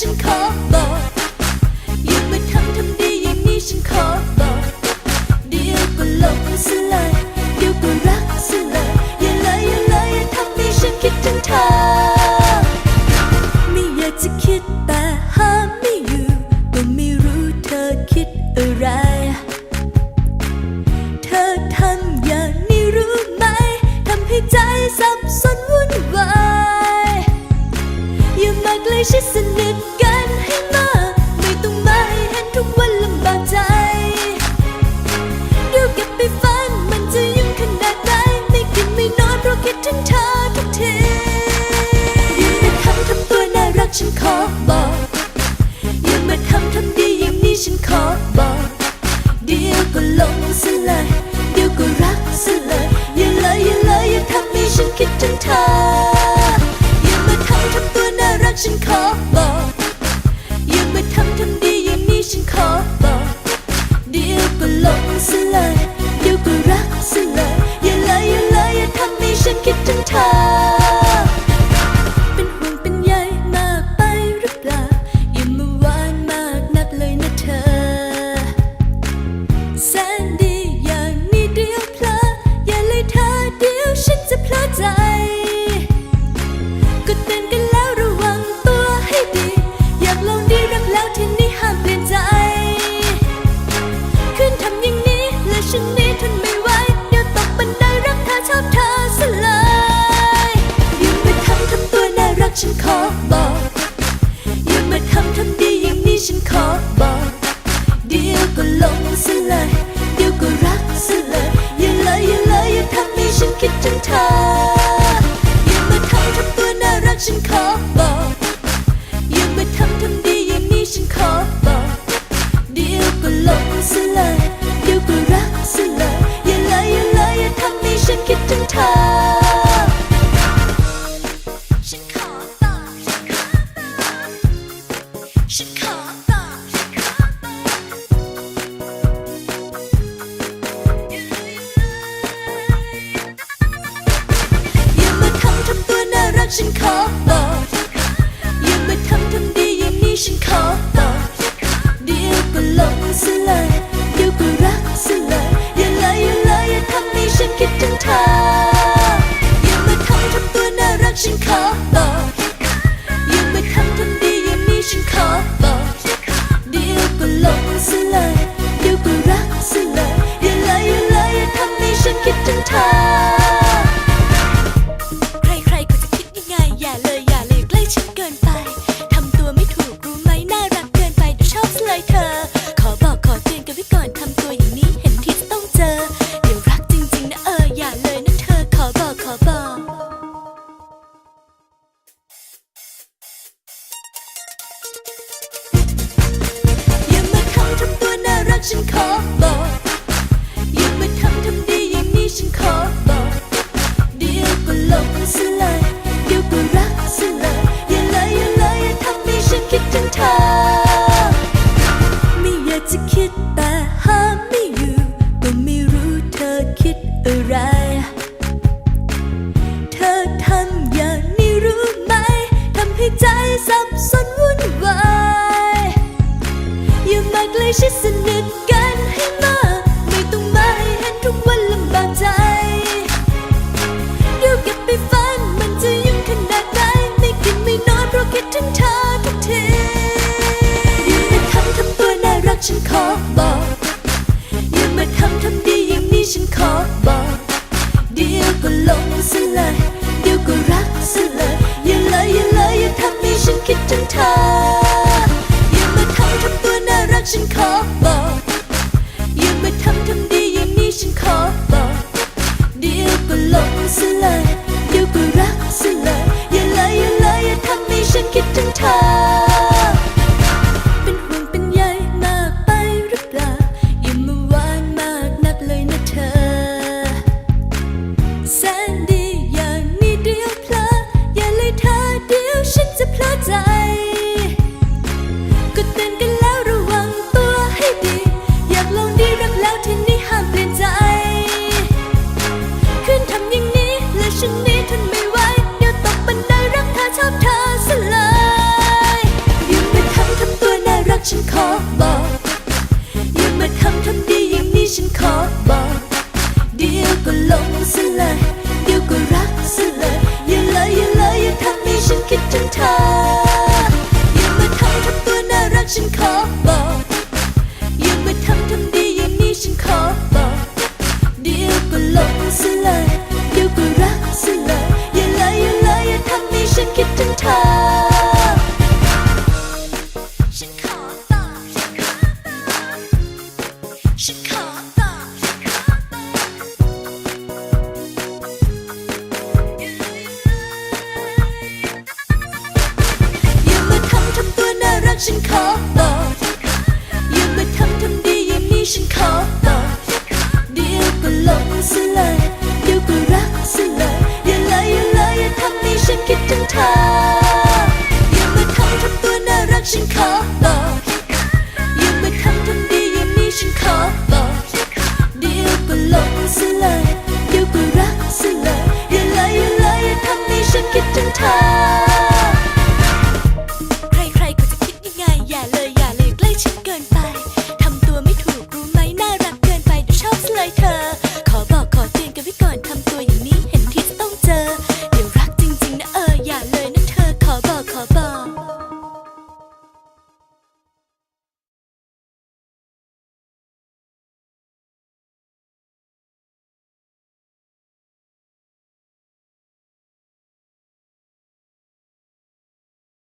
ฉันขอบอกอย่ามาทำทำดีอย่างนี้ฉันขอบอก เดี๋ยวก็หลงซะเลยเดี๋ยวก็รักซะเลยอย่าเลยอย่าเลยอย่าทำให้ฉันคิดถึงเธอ ไม่อยากจะคิดแต่ห้ามไม่อยู่ ก็ไม่รู้เธอคิดอะไร เธอทำอย่างนี้รู้ไหมทำให้ใจสับสนวุ่นวาย you might glacier what you call อย่ามาทำทำตัวน่ารักฉันขอบอก อย่ามาทำทำดีอย่างนี้ฉันขอบอก เดียวก็หลงซะเยเดียวก็รักซะเยอย่าเลยอย่าเลยอย่าทำให้ฉันคิดถึงเธอ อย่ามาทำทำตัวน่ารักฉันขอ ถึงใครก็จะคิดยังไง อย่าเลยอย่าเลยใกล้ฉันเกินไป ทำตัวไม่ถูกรู้ไหมน่ารักเกินไปดูชอบเลยเธอ ขอบอกขอเตือนกันไว้ก่อนทำตัวอย่างนี้เห็นทีจะต้องเจอ เดี๋ยวรักจริงๆนะเอออย่าเลยนะเธอขอบอกขอบอก อย่ามาทำทำตัวน่ารักฉันขอบ ดแต่ห้ามไม่อยู่ ก็ไม่รู้เธอคิดอะไร เธอทำอย่างนี้รู้ไหม ทำให้ใจสับสนวุ่นวาย อย่ามาใกล้ชิสนิทกัน you 心口。